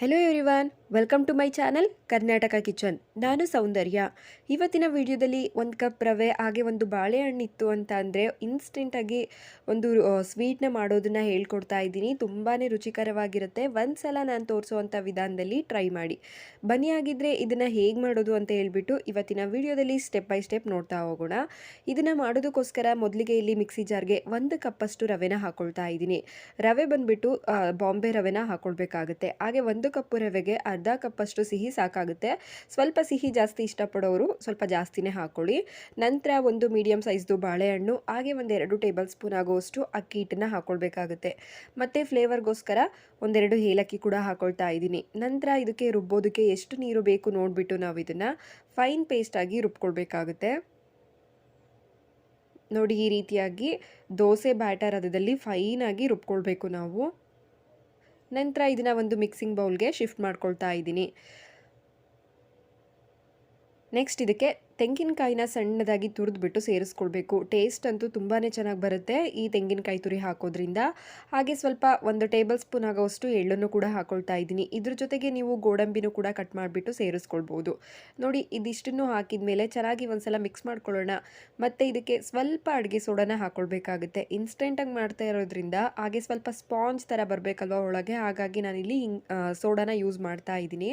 Hello everyone welcome to my channel Karnataka kitchen ನಾನು ಸೌಂದರ್ಯ. ಇವತ್ತಿನ ವಿಡಿಯೋದಲ್ಲಿ ಒಂದು ಕಪ್ ರವೆ, ಹಾಗೆ ಒಂದು ಬಾಳೆಹಣ್ಣು ಇತ್ತು ಅಂತ ಅಂದರೆ ಇನ್ಸ್ಟೆಂಟಾಗಿ ಒಂದು ಸ್ವೀಟ್ನ ಮಾಡೋದನ್ನು ಹೇಳ್ಕೊಡ್ತಾ ಇದ್ದೀನಿ. ತುಂಬಾ ರುಚಿಕರವಾಗಿರುತ್ತೆ. ಒಂದು ಸಲ ನಾನು ತೋರಿಸುವಂಥ ವಿಧಾನದಲ್ಲಿ ಟ್ರೈ ಮಾಡಿ. ಬನ್ನಿ ಆಗಿದ್ದರೆ ಇದನ್ನು ಹೇಗೆ ಮಾಡೋದು ಅಂತ ಹೇಳಿಬಿಟ್ಟು ಇವತ್ತಿನ ವಿಡಿಯೋದಲ್ಲಿ ಸ್ಟೆಪ್ ಬೈ ಸ್ಟೆಪ್ ನೋಡ್ತಾ ಹೋಗೋಣ. ಇದನ್ನು ಮಾಡೋದಕ್ಕೋಸ್ಕರ ಮೊದಲಿಗೆ ಇಲ್ಲಿ ಮಿಕ್ಸಿ ಜಾರ್ಗೆ ಒಂದು ಕಪ್ಪಷ್ಟು ರವೆನ ಹಾಕ್ಕೊಳ್ತಾ ಇದ್ದೀನಿ. ರವೆ ಬಂದುಬಿಟ್ಟು ಬಾಂಬೆ ರವೆನ ಹಾಕ್ಕೊಳ್ಬೇಕಾಗುತ್ತೆ ಹಾಗೆ ಒಂದು ಕಪ್ಪು ರವೆಗೆ ಅರ್ಧ ಕಪ್ಪಷ್ಟು ಸಿಹಿ ಸಾಕಾಗುತ್ತೆ. ಸ್ವಲ್ಪ ಸಿಹಿ ಜಾಸ್ತಿ ಇಷ್ಟಪಡೋರು ಸ್ವಲ್ಪ ಜಾಸ್ತಿನೇ ಹಾಕ್ಕೊಳ್ಳಿ ನಂತರ ಒಂದು ಮೀಡಿಯಮ್ ಸೈಜ್ದು ಬಾಳೆಹಣ್ಣು, ಹಾಗೆ ಒಂದೆರಡು ಟೇಬಲ್ ಸ್ಪೂನ್ ಆಗುವಷ್ಟು ಅಕ್ಕಿ ಹಿಟ್ಟನ್ನ ಹಾಕ್ಕೊಳ್ಬೇಕಾಗುತ್ತೆ ಮತ್ತು ಫ್ಲೇವರ್ಗೋಸ್ಕರ ಒಂದೆರಡು ಏಲಕ್ಕಿ ಕೂಡ ಹಾಕೊಳ್ತಾ ಇದ್ದೀನಿ. ನಂತರ ಇದಕ್ಕೆ ರುಬ್ಬೋದಕ್ಕೆ ಎಷ್ಟು ನೀರು ಬೇಕು ನೋಡಿಬಿಟ್ಟು ನಾವು ಇದನ್ನು ಫೈನ್ ಪೇಸ್ಟಾಗಿ ರುಬ್ಕೊಳ್ಬೇಕಾಗುತ್ತೆ. ನೋಡಿ ಈ ರೀತಿಯಾಗಿ ದೋಸೆ ಬ್ಯಾಟರ್ ಅದರಲ್ಲಿ ಫೈನಾಗಿ ರುಬ್ಕೊಳ್ಬೇಕು ನಾವು. ನಂತರ ಇದನ್ನು ಒಂದು ಮಿಕ್ಸಿಂಗ್ ಬೌಲ್ಗೆ ಶಿಫ್ಟ್ ಮಾಡ್ಕೊಳ್ತಾ ಇದ್ದೀನಿ. ನೆಕ್ಸ್ಟ್ ಇದಕ್ಕೆ ತೆಂಗಿನಕಾಯಿನ ಸಣ್ಣದಾಗಿ ತುರಿದ್ಬಿಟ್ಟು ಸೇರಿಸ್ಕೊಳ್ಬೇಕು. ಟೇಸ್ಟ್ ಅಂತೂ ತುಂಬಾ ಚೆನ್ನಾಗಿ ಬರುತ್ತೆ ಈ ತೆಂಗಿನಕಾಯಿ ತುರಿ ಹಾಕೋದ್ರಿಂದ. ಹಾಗೆ ಸ್ವಲ್ಪ ಒಂದು ಟೇಬಲ್ ಸ್ಪೂನ್ ಆಗೋಷ್ಟು ಎಳ್ಳನ್ನು ಕೂಡ ಹಾಕೊಳ್ತಾ ಇದ್ದೀನಿ. ಇದ್ರ ಜೊತೆಗೆ ನೀವು ಗೋಡಂಬಿನೂ ಕೂಡ ಕಟ್ ಮಾಡಿಬಿಟ್ಟು ಸೇರಿಸ್ಕೊಳ್ಬೋದು. ನೋಡಿ, ಇದಿಷ್ಟನ್ನು ಹಾಕಿದ ಮೇಲೆ ಚೆನ್ನಾಗಿ ಒಂದ್ಸಲ ಮಿಕ್ಸ್ ಮಾಡ್ಕೊಳ್ಳೋಣ. ಮತ್ತು ಇದಕ್ಕೆ ಸ್ವಲ್ಪ ಅಡುಗೆ ಸೋಡಾನ ಹಾಕ್ಕೊಳ್ಬೇಕಾಗುತ್ತೆ ಇನ್ಸ್ಟೆಂಟಾಗಿ ಮಾಡ್ತಾ ಇರೋದ್ರಿಂದ ಹಾಗೆ ಸ್ವಲ್ಪ ಸ್ಪಾಂಜ್ ಥರ ಬರಬೇಕಲ್ವ ಒಳಗೆ. ಹಾಗಾಗಿ ನಾನಿಲ್ಲಿ ಹಿಂಗೆ ಸೋಡಾನ ಯೂಸ್ ಮಾಡ್ತಾ ಇದ್ದೀನಿ.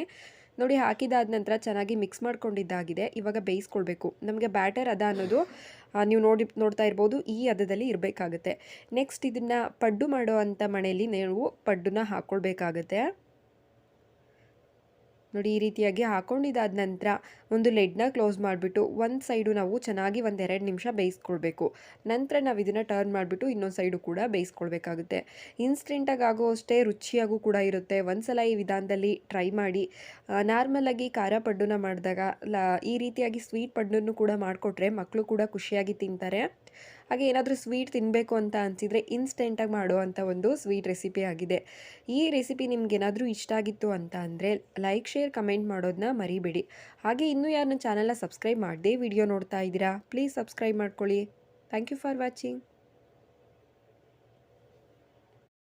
ನೋಡಿ, ಹಾಕಿದಾದ ನಂತರ ಚೆನ್ನಾಗಿ ಮಿಕ್ಸ್ ಮಾಡ್ಕೊಂಡಿದ್ದಾಗಿದೆ. ಇವಾಗ ಬೇಯಿಸ್ಕೊಳ್ಬೇಕು. ನಮಗೆ ಬ್ಯಾಟರ್ ಅದ ಅನ್ನೋದು ನೀವು ನೋಡಿ, ನೋಡ್ತಾ ಇರ್ಬೋದು. ಈ ಹದದಲ್ಲಿ ಇರಬೇಕಾಗುತ್ತೆ. ನೆಕ್ಸ್ಟ್ ಇದನ್ನು ಪಡ್ಡು ಮಾಡೋ ಅಂಥ ಮನೆಯಲ್ಲಿ ನೀವು ಪಡ್ಡನ್ನ ಹಾಕ್ಕೊಳ್ಬೇಕಾಗತ್ತೆ ನೋಡಿ, ಈ ರೀತಿಯಾಗಿ ಹಾಕೊಂಡಿದ್ದಾದ ನಂತರ ಒಂದು ಲೆಡ್ನ ಕ್ಲೋಸ್ ಮಾಡಿಬಿಟ್ಟು ಒಂದು ಸೈಡು ನಾವು ಚೆನ್ನಾಗಿ ಒಂದೆರಡು ನಿಮಿಷ ಬೇಯಿಸ್ಕೊಳ್ಬೇಕು. ನಂತರ ನಾವು ಇದನ್ನು ಟರ್ನ್ ಮಾಡಿಬಿಟ್ಟು ಇನ್ನೊಂದು ಸೈಡು ಕೂಡ ಬೇಯಿಸ್ಕೊಳ್ಬೇಕಾಗುತ್ತೆ. ಇನ್ಸ್ಟೆಂಟಾಗಿ ಆಗೋ ಅಷ್ಟೇ ರುಚಿಯಾಗೂ ಕೂಡ ಇರುತ್ತೆ. ಒಂದು ಸಲ ಈ ವಿಧಾನದಲ್ಲಿ ಟ್ರೈ ಮಾಡಿ ನಾರ್ಮಲಾಗಿ ಖಾರ ಪಡ್ಡುನ ಮಾಡಿದಾಗ ಈ ರೀತಿಯಾಗಿ ಸ್ವೀಟ್ ಪಡ್ಡನ್ನು ಕೂಡ ಮಾಡಿಕೊಟ್ರೆ ಮಕ್ಕಳು ಕೂಡ ಖುಷಿಯಾಗಿ ತಿಂತಾರೆ. ಹಾಗೆ ಏನಾದರೂ ಸ್ವೀಟ್ ತಿನ್ನಬೇಕು ಅಂತ ಅನಿಸಿದರೆ ಇನ್ಸ್ಟೆಂಟಾಗಿ ಮಾಡುವಂಥ ಒಂದು ಸ್ವೀಟ್ ರೆಸಿಪಿ ಆಗಿದೆ. ಈ ರೆಸಿಪಿ ನಿಮ್ಗೇನಾದರೂ ಇಷ್ಟ ಆಗಿತ್ತು ಅಂತ ಅಂದರೆ ಲೈಕ್ ಶೇರ್ ಕಮೆಂಟ್ ಮಾಡೋದನ್ನ ಮರಿಬೇಡಿ. ಹಾಗೆ ಇನ್ನೂ ಯಾರನ್ನ ಚಾನಲ್ನ ಸಬ್ಸ್ಕ್ರೈಬ್ ಮಾಡದೆ ವಿಡಿಯೋ ನೋಡ್ತಾ ಇದ್ದೀರಾ ಪ್ಲೀಸ್ ಸಬ್ಸ್ಕ್ರೈಬ್ ಮಾಡ್ಕೊಳ್ಳಿ. Thank you for watching